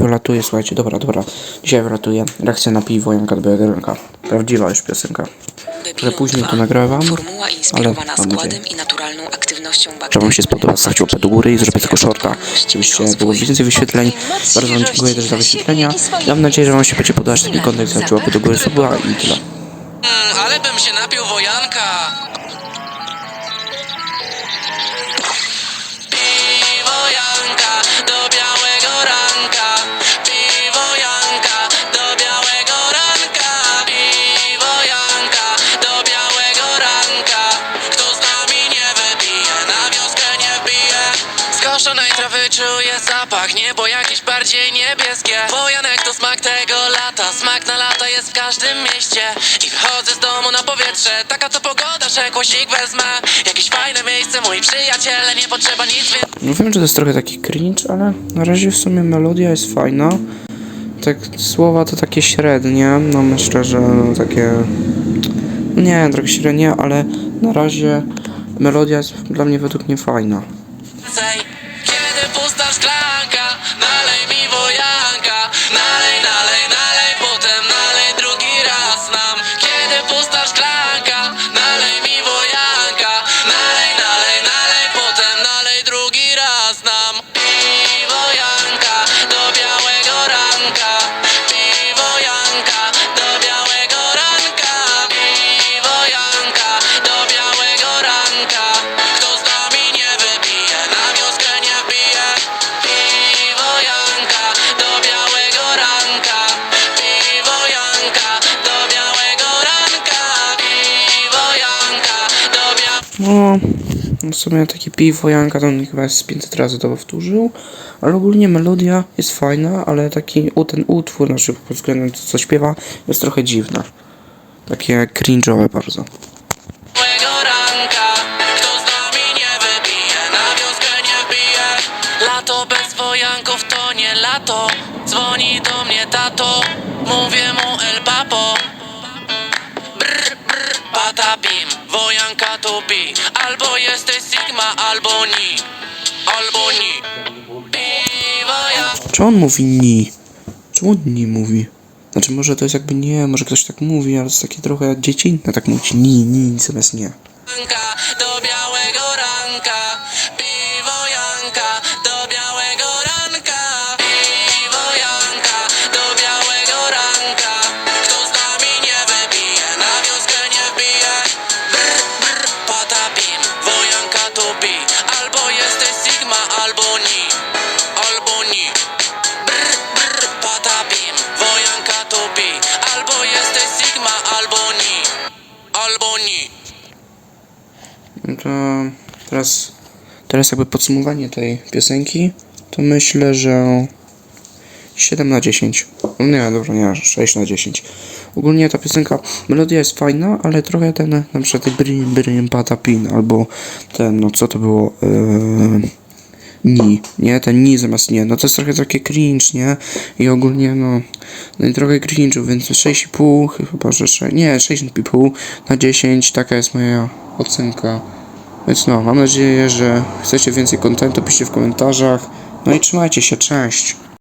wylatuje, słuchajcie, dobra, dobra. Dzisiaj wylatuje reakcja na piwo Janka Biedronka. Prawdziwa już piosenka. Trochę później to nagrywam, Formuła inspirowana mam składem nadzieję. i naturalną aktywnością bakterii. że wam się spodoba, stawcie łapę do góry i zrobię tylko shorta, żebyście było więcej wyświetleń. Bardzo wam dziękuję też za wyświetlenia. Mam nadzieję, że wam się będzie podobać taki kontent, stawcie łapę do góry, suba i tyle. Mm, ale bym się napił wojanka. Trawy czuję zapach, niebo jakieś bardziej niebieskie. Wojanek to smak tego lata, smak na lata jest w każdym mieście. I wychodzę z domu na powietrze, taka to pogoda, że głosik wezmę. Jakieś fajne miejsce, moi przyjaciele, nie potrzeba nic więcej. No wiem, że to jest trochę taki cringe, ale na razie w sumie melodia jest fajna. Tak, słowa to takie średnie, no myślę, że no, takie... no Nie, trochę średnie, ale na razie melodia jest dla mnie według mnie fajna. Pusta szklanka, nalej mi No, w sumie takie piwo Janka on chyba z 500 razy to powtórzył, ale ogólnie melodia jest fajna, ale taki ten utwór, znaczy pod względem to co śpiewa, jest trochę dziwne. Takie cringe'owe bardzo. Dzwoni do mnie tato Mówię mu El Papo. Brr, brr, Wojanka to bi Albo jesteś Sigma, albo ni Albo ni ja Czy on mówi ni? Czemu on ni mówi? Znaczy może to jest jakby nie, może ktoś tak mówi, ale to jest takie trochę dziecinne tak mówić ni, ni, zamiast nie. Do białego ranka Albo jesteś Sigma, albo ni. Albo ni. No to teraz, teraz jakby podsumowanie tej piosenki, to myślę, że 7 na 10. No nie, dobra, nie, 6 na 10. Ogólnie ta piosenka, melodia jest fajna, ale trochę ten, na przykład Brim Brim Patapin, albo ten, no co to było, eee, ni, nie, ten ni zamiast nie, no to jest trochę takie cringe, nie, i ogólnie, no, no i trochę cringe'u, więc 6,5, chyba, że 6, nie, 6,5 na 10, taka jest moja ocenka. Więc no, mam nadzieję, że chcecie więcej kontentu, piszcie w komentarzach. No i trzymajcie się, cześć!